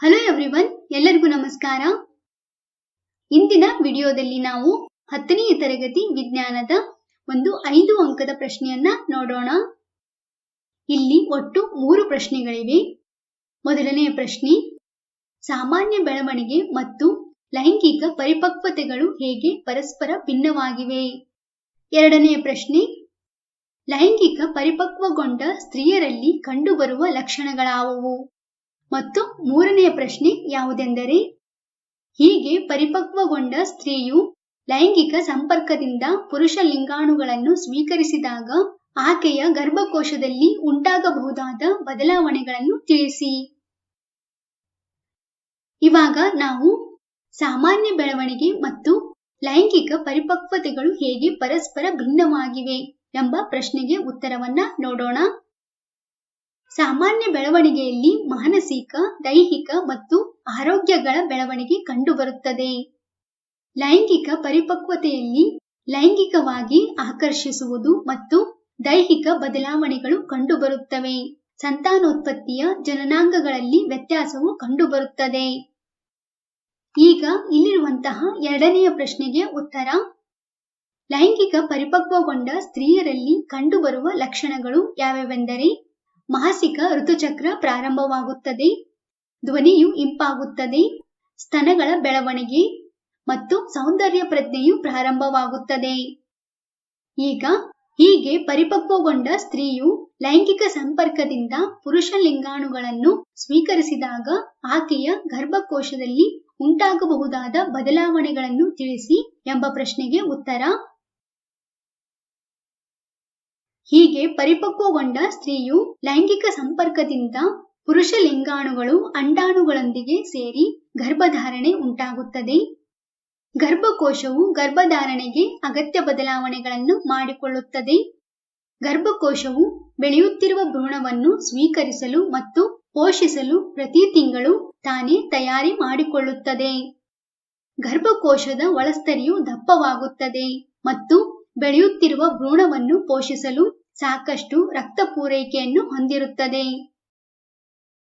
Hello everyone ಎಲ್ಲರಿಗೂ ನಮಸ್ಕಾರ. ಇಂದಿನ ವಿಡಿಯೋದಲ್ಲಿ ನಾವು ಹತ್ತನೆಯ ತರಗತಿ ವಿಜ್ಞಾನದ ಒಂದು ಐದು ಅಂಕದ ಪ್ರಶ್ನೆಯನ್ನ ನೋಡೋಣ. ಇಲ್ಲಿ ಒಟ್ಟು ಮೂರು ಪ್ರಶ್ನೆಗಳಿವೆ. ಮೊದಲನೆಯ ಪ್ರಶ್ನೆ, ಸಾಮಾನ್ಯ ಬೆಳವಣಿಗೆ ಮತ್ತು ಲೈಂಗಿಕ ಪರಿಪಕ್ವತೆಗಳು ಹೇಗೆ ಪರಸ್ಪರ ಭಿನ್ನವಾಗಿವೆ? ಎರಡನೆಯ ಪ್ರಶ್ನೆ, ಲೈಂಗಿಕ ಪರಿಪಕ್ವಗೊಂಡ ಸ್ತ್ರೀಯರಲ್ಲಿ ಕಂಡುಬರುವ ಲಕ್ಷಣಗಳಾವುವು? ಮತ್ತು ಮೂರನೆಯ ಪ್ರಶ್ನೆ ಯಾವುದೆಂದರೆ, ಹೀಗೆ ಪರಿಪಕ್ವಗೊಂಡ ಸ್ತ್ರೀಯು ಲೈಂಗಿಕ ಸಂಪರ್ಕದಿಂದ ಪುರುಷ ಲಿಂಗಾಣುಗಳನ್ನು ಸ್ವೀಕರಿಸಿದಾಗ ಆಕೆಯ ಗರ್ಭಕೋಶದಲ್ಲಿ ಉಂಟಾಗಬಹುದಾದ ಬದಲಾವಣೆಗಳನ್ನು ತಿಳಿಸಿ. ಇವಾಗ ನಾವು ಸಾಮಾನ್ಯ ಬೆಳವಣಿಗೆ ಮತ್ತು ಲೈಂಗಿಕ ಪರಿಪಕ್ವತೆಗಳು ಹೇಗೆ ಪರಸ್ಪರ ಭಿನ್ನವಾಗಿವೆ ಎಂಬ ಪ್ರಶ್ನೆಗೆ ಉತ್ತರವನ್ನ ನೋಡೋಣ. ಸಾಮಾನ್ಯ ಬೆಳವಣಿಗೆಯಲ್ಲಿ ಮಾನಸಿಕ, ದೈಹಿಕ ಮತ್ತು ಆರೋಗ್ಯಗಳ ಬೆಳವಣಿಗೆ ಕಂಡುಬರುತ್ತದೆ. ಲೈಂಗಿಕ ಪರಿಪಕ್ವತೆಯಲ್ಲಿ ಲೈಂಗಿಕವಾಗಿ ಆಕರ್ಷಿಸುವುದು ಮತ್ತು ದೈಹಿಕ ಬದಲಾವಣೆಗಳು ಕಂಡುಬರುತ್ತವೆ. ಸಂತಾನೋತ್ಪತ್ತಿಯ ಜನನಾಂಗಗಳಲ್ಲಿ ವ್ಯತ್ಯಾಸವು ಕಂಡುಬರುತ್ತದೆ. ಈಗ ಇಲ್ಲಿರುವಂತಹ ಎರಡನೆಯ ಪ್ರಶ್ನೆಗೆ ಉತ್ತರ. ಲೈಂಗಿಕ ಪರಿಪಕ್ವಗೊಂಡ ಸ್ತ್ರೀಯರಲ್ಲಿ ಕಂಡುಬರುವ ಲಕ್ಷಣಗಳು ಯಾವ್ಯಾವೆಂದರೆ ಮಾಸಿಕ ಋತುಚಕ್ರ ಪ್ರಾರಂಭವಾಗುತ್ತದೆ. ಧ್ವನಿಯು ಇಂಪಾಗುತ್ತದೆ. ಸ್ತನಗಳ ಬೆಳವಣಿಗೆ ಮತ್ತು ಸೌಂದರ್ಯ ಪ್ರಜ್ಞೆಯು ಪ್ರಾರಂಭವಾಗುತ್ತದೆ. ಈಗ ಹೀಗೆ ಪರಿಪಕ್ವಗೊಂಡ ಸ್ತ್ರೀಯು ಲೈಂಗಿಕ ಸಂಪರ್ಕದಿಂದ ಪುರುಷ ಲಿಂಗಾಣುಗಳನ್ನು ಸ್ವೀಕರಿಸಿದಾಗ ಆಕೆಯ ಗರ್ಭಕೋಶದಲ್ಲಿ ಉಂಟಾಗಬಹುದಾದ ಬದಲಾವಣೆಗಳನ್ನು ತಿಳಿಸಿ ಎಂಬ ಪ್ರಶ್ನೆಗೆ ಉತ್ತರ ಹೀಗೆ ಪರಿಪಕ್ವಗೊಂಡ ಸ್ತ್ರೀಯು ಲೈಂಗಿಕ ಸಂಪರ್ಕದಿಂದ ಪುರುಷ ಲಿಂಗಾಣುಗಳು ಅಂಡಾಣುಗಳೊಂದಿಗೆ ಸೇರಿ ಗರ್ಭಧಾರಣೆ ಉಂಟಾಗುತ್ತದೆ. ಗರ್ಭಕೋಶವು ಗರ್ಭಧಾರಣೆಗೆ ಅಗತ್ಯ ಬದಲಾವಣೆಗಳನ್ನು ಮಾಡಿಕೊಳ್ಳುತ್ತದೆ. ಗರ್ಭಕೋಶವು ಬೆಳೆಯುತ್ತಿರುವ ಭ್ರೂಣವನ್ನು ಸ್ವೀಕರಿಸಲು ಮತ್ತು ಪೋಷಿಸಲು ಪ್ರತಿ ತಿಂಗಳು ತಾನೇ ತಯಾರಿ ಮಾಡಿಕೊಳ್ಳುತ್ತದೆ. ಗರ್ಭಕೋಶದ ಒಳಸ್ತರಿಯು ದಪ್ಪವಾಗುತ್ತದೆ ಮತ್ತು ಬೆಳೆಯುತ್ತಿರುವ ಭ್ರೂಣವನ್ನು ಪೋಷಿಸಲು ಸಾಕಷ್ಟು ರಕ್ತ ಪೂರೈಕೆಯನ್ನು ಹೊಂದಿರುತ್ತದೆ.